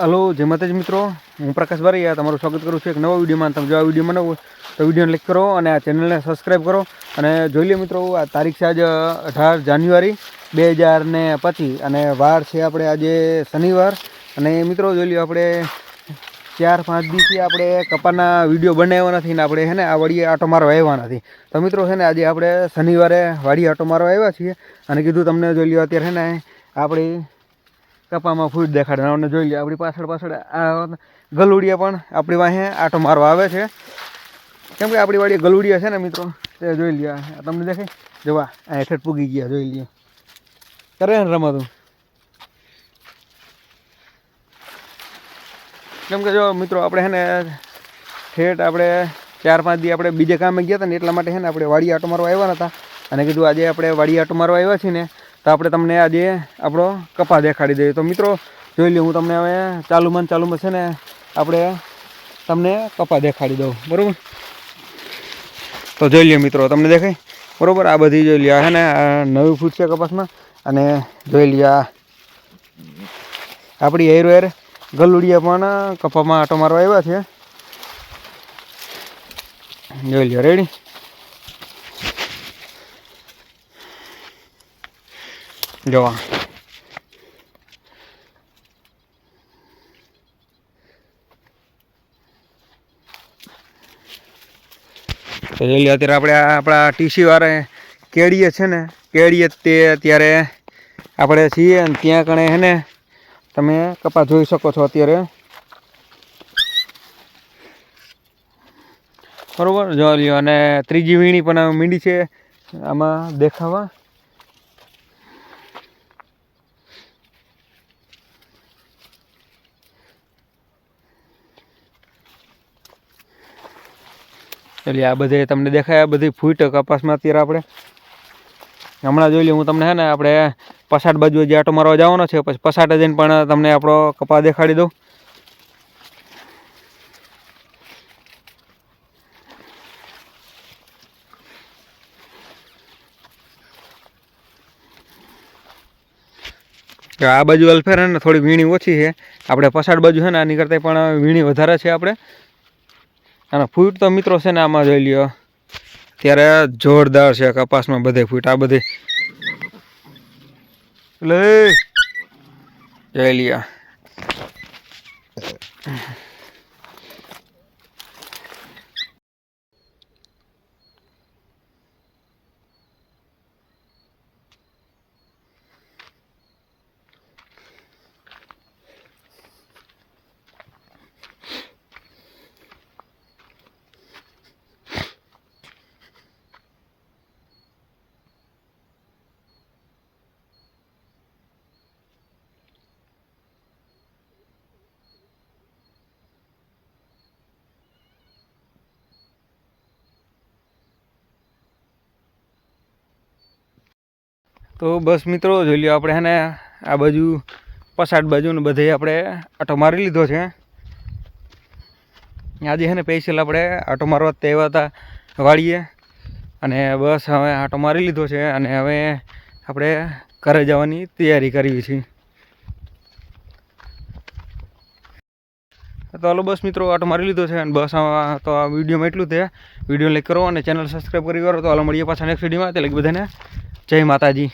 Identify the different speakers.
Speaker 1: Hello, જય માતાજી મિત્રો. હું પ્રકાશ બારૈયા, તમારું સ્વાગત કરું છું એક નવા વિડીયોમાં. તમે જો આ વિડીયોમાં બનાવો તો વિડીયોને લાઈક કરો અને આ ચેનલને સબસ્ક્રાઈબ કરો. અને જોઈ લો મિત્રો, આ તારીખ છે આજે, અઢાર જાન્યુઆરી બે હજાર ને પચીસ. અને વાર છે આપણે આજે શનિવાર. અને મિત્રો, જોઈ લો આપણે ચાર પાંચ દિવસથી આપણે કપાના વીડિયો બનાવ્યા નથી ને આપણે છે ને, આ વાડીએ આટો મારવા આવ્યા નથી. તો મિત્રો, છે ને, આજે આપણે શનિવારે વાડીએ આટો મારવા આવ્યા છીએ. અને કીધું તમને, જોઈ લો અત્યારે ને, આપણી કપામાં ફૂટ દેખાડે. અને જોઈ લે આપણી પાછળ પાછળ આ ગલુડિયા પણ આપણી વાંહે આટો મારવા આવે છે. કેમ કે આપણી વાડી ગલુડિયા છે ને મિત્રો? તે જોઈ લ્યો તમને દેખાય? જોવા આ હેઠળ પૂગી ગયા, જોઈ લઈએ કરે ને રમતું? કેમ કે જો મિત્રો, આપણે છે ને ઠેઠ આપણે ચાર પાંચ દી આપણે બીજે કામે ગયા હતા ને એટલા માટે છે ને આપણે વાડી આટો મારવા આવ્યા નતા. અને કીધું આજે આપણે વાડી આટો મારવા આવ્યા છીએ ને તો આપણે તમને આજે આપણો કપા દેખાડી દઈએ. તો મિત્રો, જોઈ લો હું તમને હવે ચાલુમાં ચાલુમાં છે ને, આપણે તમને કપા દેખાડી દઉં. બરાબર? તો જોઈ લ્યો મિત્રો, તમને દેખાય? બરાબર? આ બધી જોઈ લ્યો છે ને નવી ફૂટ છે કપાસમાં. અને જોઈ લ્યો આપણી હેરો હેર ગલુડિયા પણ કપામાં આટો મારવા આવ્યા છે. જોઈ લ્યો રેડી જોવા તો અત્યારે આપણે આપણા ટીસી વાળા કેડીએ છે ને, કેડીએ તે અત્યારે આપણે છીએ અને ત્યાં કણે છે ને, તમે કપા જોઈ શકો છો અત્યારે. બરોબર? જો લ્યો, અને ત્રીજી વીણી પણ મીંડી છે, આમાં દેખાવા. એટલે આ બધે તમને દેખાય, આ બધી ફૂટ કપાસમાં અત્યારે આપણે. હમણાં જોઈ લઈએ હું તમને હે ને આપણે પસાટ બાજુ જે આટો મારવા જવાનો છે, પછી પસાટ જઈને પણ તમને આપણો કપાસ દેખાડી દઉં. આ બાજુ અલફેર ને, થોડી વીણી ઓછી છે. આપણે પસાડ બાજુ છે ને, આની કરતાં પણ વીણી વધારે છે આપણે. અને ફૂટ તો મિત્રો છે ને આમાં જોઈ લ્યો. ત્યારે જોરદાર છે કપાસમાં બધે ફૂટ આ બધે. લે. જોઈ લ્યો. તો બસ મિત્રો, જોઈ લો આપણે એને આ બાજુ પસાટ બાજુને બધે આપણે આટો મારી લીધો છે. આજે છે ને પેશિયલ આપણે આટો મારવા જ આવ્યા હતા વાળીએ અને બસ હવે આટો મારી લીધો છે અને હવે આપણે ઘરે જવાની તૈયારી કરવી છે. તો હાલો બસ મિત્રો, આટો મારી લીધો છે અને બસ તો આ વિડીયોમાં એટલું છે. વીડિયો લાઈક કરો અને ચેનલ સબસ્ક્રાઈબ કરી કરો. તો હાલો મળીએ પાછા નેક્સ્ટ વિડીયોમાં. એટલે બધાને જય માતાજી.